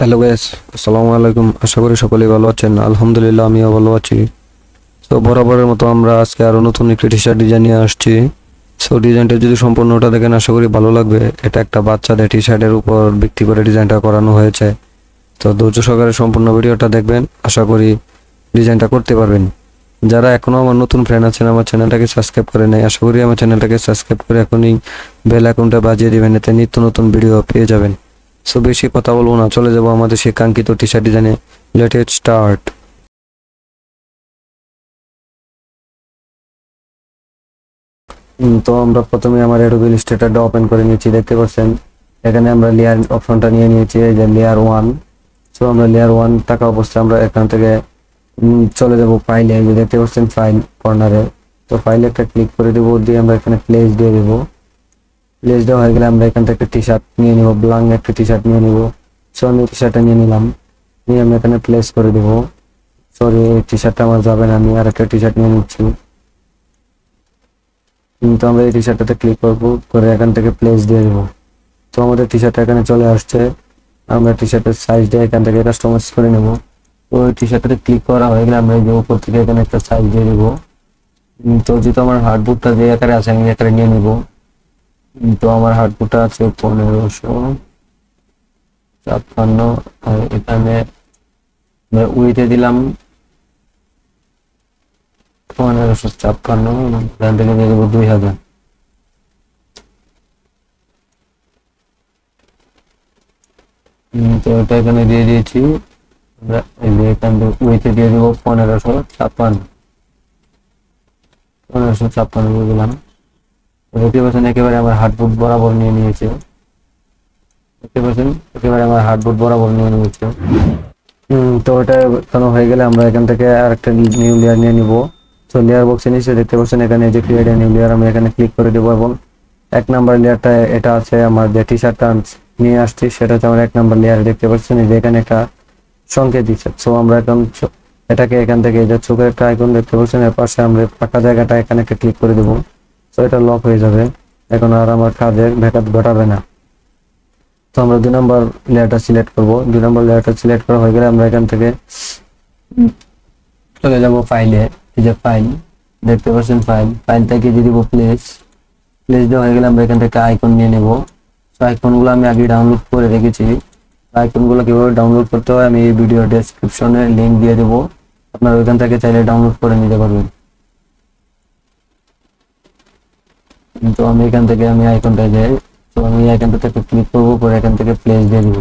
Hello guys আসসালামু আলাইকুম। আশা করি সকলেই ভালো আছেন। আলহামদুলিল্লাহ, আমিও ভালো আছি। তো বরাবরের মতো আমরা আজকে আরও নতুন একটি টি শার্ট ডিজাইন নিয়ে আসছি। সো ডিজাইনটা যদি সম্পূর্ণটা দেখেন, আশা করি ভালো লাগবে। এটা একটা বাচ্চাদের টি শার্টের উপর ভিত্তি করে ডিজাইনটা করানো হয়েছে। তো ধৈর্য সহকারে সম্পূর্ণ ভিডিওটা দেখবেন। আশা করি ডিজাইনটা করতে পারবেন। যারা এখনও আমার নতুন ফ্রেন্ড আছেন, আমার চ্যানেলটাকে সাবস্ক্রাইব করে নেয় আশা করি আমার চ্যানেলটাকে সাবস্ক্রাইব করে এখনই বেল অ্যাকাউন্টটা বাজিয়ে দেবেন, এতে নিত্য নতুন ভিডিও পেয়ে যাবেন। সো বেশি কথা বলব না, চলে যাব আমাদের সেই কাঙ্ক্ষিত টি শার্ট ডিজাইনে লেটেস্ট স্টার্ট তো আমরা প্রথমে আমার অ্যাডোবি ইলাস্ট্রেটরটা ওপেন করে নিয়েছি, দেখতে পাচ্ছেন? এখানে আমরা লেয়ার অপশনটা নিয়ে নিয়েছি, এই যে লেয়ার ওয়ান সো আমরা লেয়ার ওয়ান থাকা অবস্থায় আমরা এখান থেকে চলে যাব ফাইলে দেখতে পাচ্ছেন ফাইল কর্নারে তো ফাইলে একটা ক্লিক করে দেবো, দিয়ে আমরা এখানে প্লেস দিয়ে দেবো। প্লেস দেওয়া হয়ে গেলে আমরা এখান থেকে টি শার্ট নিয়ে নিব ব্লাং একটা টি শার্ট নিয়ে নিব। সো আমি টি শার্টটা নিয়ে নিলাম। নিয়ে আমি এখানে প্লেস করে দেবো। সরি টি শার্টটা আমার যাবে না, আমি আর একটা টি শার্ট নিয়ে নিচ্ছি। কিন্তু আমরা এই টি শার্টটাতে ক্লিক করব, করে এখান থেকে প্লেস দিয়ে দেবো। তো আমাদের টি শার্টটা এখানে চলে আসছে। আমরা টি শার্টের দিয়ে এখান থেকে কাস্টমাইজ করে নেব। তো টি শার্টটাতে ক্লিক করা হয়ে গেলে আমরা যে উপর থেকে এখানে একটা সাইজ দিয়ে দেবো। তো যেহেতু আমার হার্ডবোর্ডটা যে আকারে আছে, আমি আকারে নিয়ে নিবো। উম, তো আমার হার্ডবোর্ডটা আছে পনেরোশো ছাপ্পান্ন। আর এখানে উইথে দিলাম পনেরোশো ছাপ্পান্ন এখান থেকে দিয়ে দেবো দুই হাজার। তো এটা এখানে দিয়ে দিয়েছি। এখান থেকে উইথে দিয়ে দেবো পনেরোশো ছাপ্পান্ন। পনেরোশো ছাপ্পান্ন দিলাম। দেখতে পাচ্ছেন একেবারে আমার হার্ডবোর্ড বরাবর নিয়ে নিয়েছে। দেখতে পাচ্ছেন একেবারে আমার হার্ডবোর্ড বরাবর নিয়ে নিয়েছে। তো ওটা কেন হয়ে গেলে আমরা এখান থেকে আরেকটা নিউ লেয়ার নিয়ে নিব। তো লেয়ার বক্সে নিচে দেখতে পাচ্ছেন, এখানে যে ক্রিয়েট নিউ লেয়ার আমি এখানে ক্লিক করে দেবো এবং এক নাম্বার লেয়ারটা এটা আছে আমার যে টি শার্টটা নিয়ে আসছি, সেটা হচ্ছে আমার এক নাম্বার লেয়ার দেখতে পাচ্ছেন? যে এখানে একটা সংকেত দিচ্ছে। সো আমরা এখন এটাকে এখান থেকে যে চোখের একটা আইকন দেখতে পাচ্ছেন, এর পাশে আমরা ফাঁকা জায়গাটা এখানে একটা ক্লিক করে দেবো। তো এটা লক হয়ে যাবে। এখন আর আমার কাজের ব্যাঘাত ঘটাবে না। তো আমরা দুই নম্বর লেয়ারটা সিলেক্ট করব। দুই নম্বর লেয়ারটা সিলেক্ট করা হয়ে গেলে আমরা এখান থেকে চলে যাব ফাইলে এই যে ফাইল দেখতে পাচ্ছেন ফাইল ফাইল থেকে দিয়ে দিব প্লেস প্লেস দেওয়া হয়ে গেলে আমরা এখান থেকে আইকন নিয়ে নেব। তো আইকনগুলো আমি আগে ডাউনলোড করে রেখেছি। আইকনগুলো কীভাবে ডাউনলোড করতে হয় আমি এই ভিডিও ডেসক্রিপশনে লিংক দিয়ে দেবো। আপনারা ওইখান থেকে চাইলে ডাউনলোড করে নিতে পারবেন। তো আমি এখান থেকে আমি আইকনটা যাই। তো আমি আইকনটা থেকে ক্লিক করব, পরে এখান থেকে প্লেস দিয়ে দিব।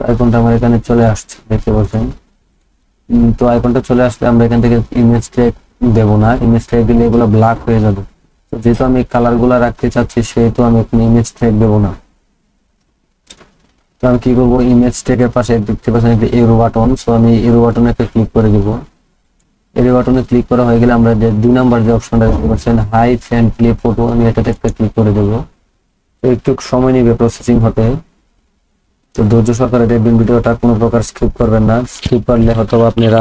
আইকনটা আমার এখানে চলে আসছে, দেখতে পাচ্ছেন। তো আইকনটা চলে আসলে আমরা এখান থেকে ইমেজ ট্যাগ দেবো না। ইমেজ ট্যাগ দিলে এগুলো ব্ল্যাক হয়ে যাবে। তো যেহেতু আমি কালারগুলা রাখতে চাচ্ছি, সেহেতু আমি এখানে ইমেজ ট্যাগ দেবো না। তো আমি কি করব? ইমেজ ট্যাগের পাশে দেখতে পাচ্ছেন একটা এরো বাটন সো আমি এরো বাটনে একটা ক্লিক করে দিব। এরো বাটনে ক্লিক করা হয়ে গেলে আমরা যে দুই নাম্বার যে অপশনটা দেখতে পাচ্ছেন হাই ফ্যান প্লে ফটো আমি এটাতে একটা ক্লিক করে দেবো। একটু সময় নেবে প্রসেসিং হতে। তো ধৈর্য সহকারে দেখবেন ভিডিওটা কোনো প্রকার স্কিপ করবেন না। স্কিপ করলে হয়তো আপনারা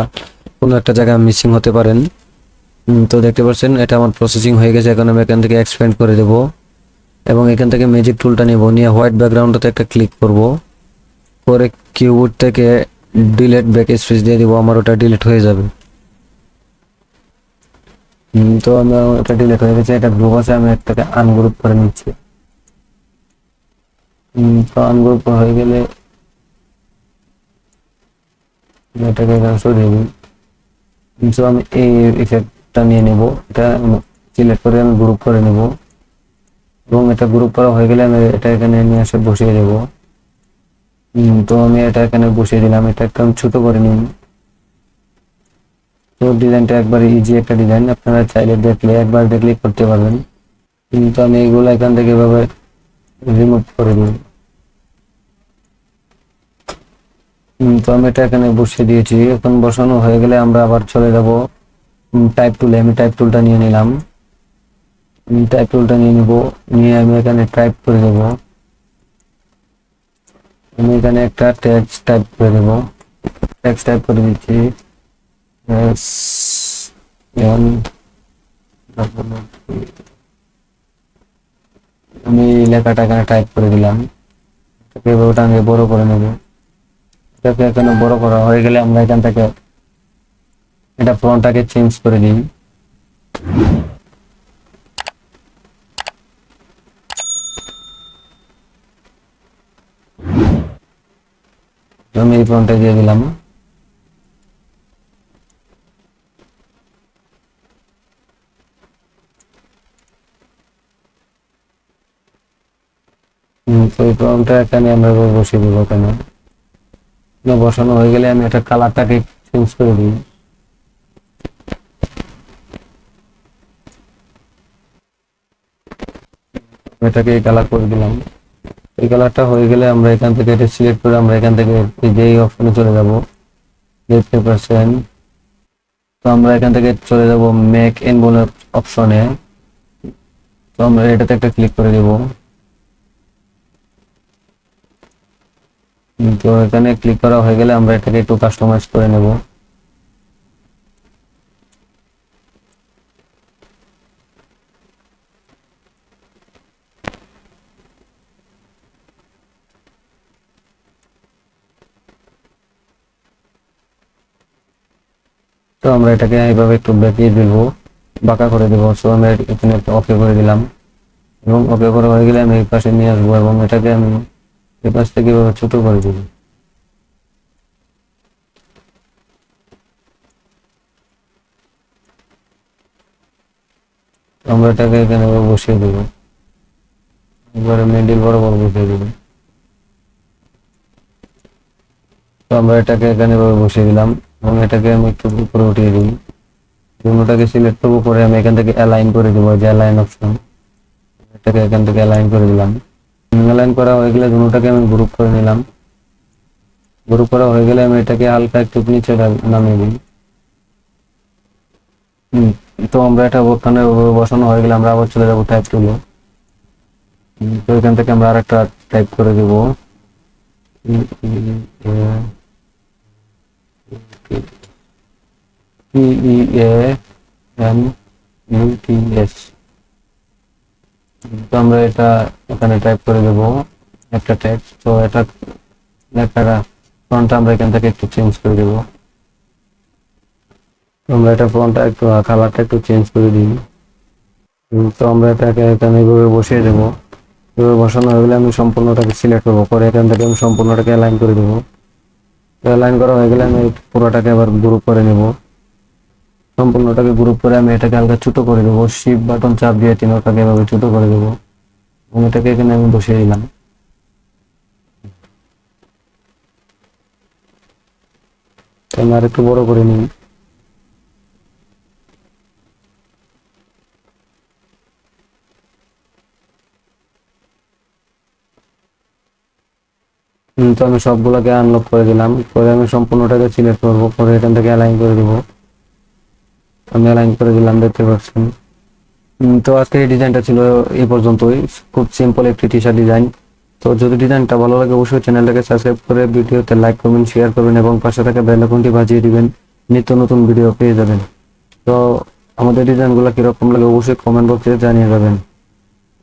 কোনো একটা জায়গায় মিসিং হতে পারেন। তো দেখতে পাচ্ছেন, এটা আমার প্রসেসিং হয়ে গেছে। এখন আমি এখান থেকে এক্সপেন্ড করে দেব। এবং এখান থেকে ম্যাজিক টুলটা নেব। নিয়ে হোয়াইট ব্যাকগ্রাউন্ডটাতে একটা ক্লিক করব। করে কিউবোর্ড থেকে ডিলেট ব্যাক স্পেস দিয়ে দেবো। আমার ওটা ডিলেট হয়ে যাবে। তো ওটা ডিলিট হয়ে গেছে এটা গ্রুপ আছে আমি এটাকে আনগ্রুপ করে নিচ্ছি। তো আনগ্রুপ হয়ে গেলে এটাকে সরিয়ে দিই। তো আমি এই ইফেক্টটা নিয়ে নেব। এটা সিলেক্ট করে আমি গ্রুপ করে নেব। এবং এটা গ্রুপ করা হয়ে গেলে আমি এটা এখানে নিয়ে এসে বসিয়ে দেবো। তো আমি এটা এখানে বসিয়ে দিলাম। এটা একটু আমি ছোট করে নিন তো ডিজাইনটা একবার ইজি একটা ডিজাইন আপনারা চাইলে দেখলে, একবার দেখলেই করতে পারবেন। কিন্তু আমি এগুলো এখান থেকে এভাবে রিমুভ করে দিই তো আমি এটা এখানে বসিয়ে দিয়েছি। এখন বসানো হয়ে গেলে আমরা আবার চলে যাব টাইপ টুলে আমি টাইপ টুলটা নিয়ে নিলাম। টাইপ টুলটা নিয়ে নিব। নিয়ে আমি এখানে টাইপ করে দেব। আমি এখানে একটা টেক্সট টাইপ করে দেব। টেক্সট টাইপ করে দিচ্ছি। এস এন আমি লেখাটা এখানে টাইপ করে দিলাম। এভাবে টাঙিয়ে বড় করে নেব। এটাকে এখানে বড় করা হয়ে গেলে আমরা এখান থেকে এটা ফ্রন্টটাকে চেঞ্জ করে দিই। আমি এই ফ্রন্টে দিয়ে দিলাম। তো এই এখানে আমরা বসিয়ে দেবো এটা বসানো হয়ে গেলে আমি কালারটাকে চেঞ্জ করে দিই। এটাকে এই কালার করে দিলাম। এই কালারটা হয়ে গেলে আমরা এখান থেকে এটা সিলেক্ট করে আমরা এখান থেকে এই যে অপশনে চলে যাব। তো আমরা এখান থেকে চলে যাব মেক এনভলপ অপশনে তো আমরা এটাতে একটা ক্লিক করে দেব। তো এখানে ক্লিক করা হয়ে গেলে আমরা এটাকে একটু কাস্টমাইজ করে নেব। তো আমরা এটাকে এইভাবে একটু বেঁকিয়ে দিব বাঁকা করে দেবো। সো আমরা এখানে ওকে করে দিলাম। এবং ওকে করা হয়ে গেলে আমি এই পাশে নিয়ে আসব এবং এটাকে আমি এই পাশ থেকে এভাবে ছোট করে দিব? আমরা এটাকে এখানে বসিয়ে দেবো। এবারে মিডিল বরাবর বসিয়ে দেবো। তো আমরা এটাকে এখানে বসিয়ে দিলাম। এবং এটাকে আমি একটু উপরে উঠিয়ে দিই। দুটোটাকে সিলেক্ট করব করে আমি এখান থেকে অ্যালাইন করে দেবো, যে অ্যালাইন অপশন এটাকে এখান থেকে অ্যালাইন করে দিলাম। অ্যালাইন করা হয়ে গেলে দুটোটাকে আমি গ্রুপ করে নিলাম। গ্রুপ করা হয়ে গেলে আমি এটাকে হালকা একটু নিচে না- নামিয়ে দিই। হুম, তো আমরা এটা ওখানে বসানো হয়ে গেলে আমরা আবার চলে যাব টাইপ টুলে তো এখান থেকে আমরা আরেকটা টাইপ করে দেব। P E A M U T S আমরা এটা এখানে টাইপ করে দেব, একটা টেক্সট তো এটা লেখাটা ফন্টটা আমরা এখান থেকে একটু চেঞ্জ করে দেব। আমরা এটা ফন্টটা একটু কালারটা একটু চেঞ্জ করে দিই। তো আমরা এটাকে এখানে এইভাবে বসিয়ে দেবো। এভাবে বসানো হয়ে গেলে আমি সম্পূর্ণটাকে সিলেক্ট করব। করে এখান থেকে আমি সম্পূর্ণটাকে অ্যালাইন করে দেবো। অ্যালাইন করা হয়ে গেলে আমি পুরোটাকে আবার গ্রুপ করে নেব। সম্পূর্ণটাকে গ্রুপ করে আমি এটাকে হালকা ছোট করে দেবো। শিপ বাটন চাপ দিয়ে তিনোটাকে এভাবে ছোট করে দেবো। এবং এটাকে এখানে আমি বসিয়ে দিলাম। আমি আর একটু বড় করে নিই। তো আমি সবগুলোকে আনলক করে দিলাম। করে আমি সম্পূর্ণটাকে সিলেক্ট করব। করে এখান থেকে অ্যালাইন করে দিব। আমি অ্যালাইন করে দিলাম, দেখতে পাচ্ছেন। তো আজকে এই ডিজাইনটা ছিল এই পর্যন্তই। খুব সিম্পল একটি টি শার্ট ডিজাইন তো যদি ডিজাইনটা ভালো লাগে, অবশ্যই চ্যানেলটাকে সাবস্ক্রাইব করে, ভিডিওতে লাইক করবেন শেয়ার করবেন এবং পাশে থাকা বেল আইকনটি বাজিয়ে দিবেন। নিত্য নতুন ভিডিও পেয়ে যাবেন। তো আমাদের ডিজাইনগুলো কীরকম লাগে, অবশ্যই কমেন্ট বক্সে জানিয়ে যাবেন।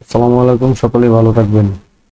আসসালামু আলাইকুম, সকলেই ভালো থাকবেন।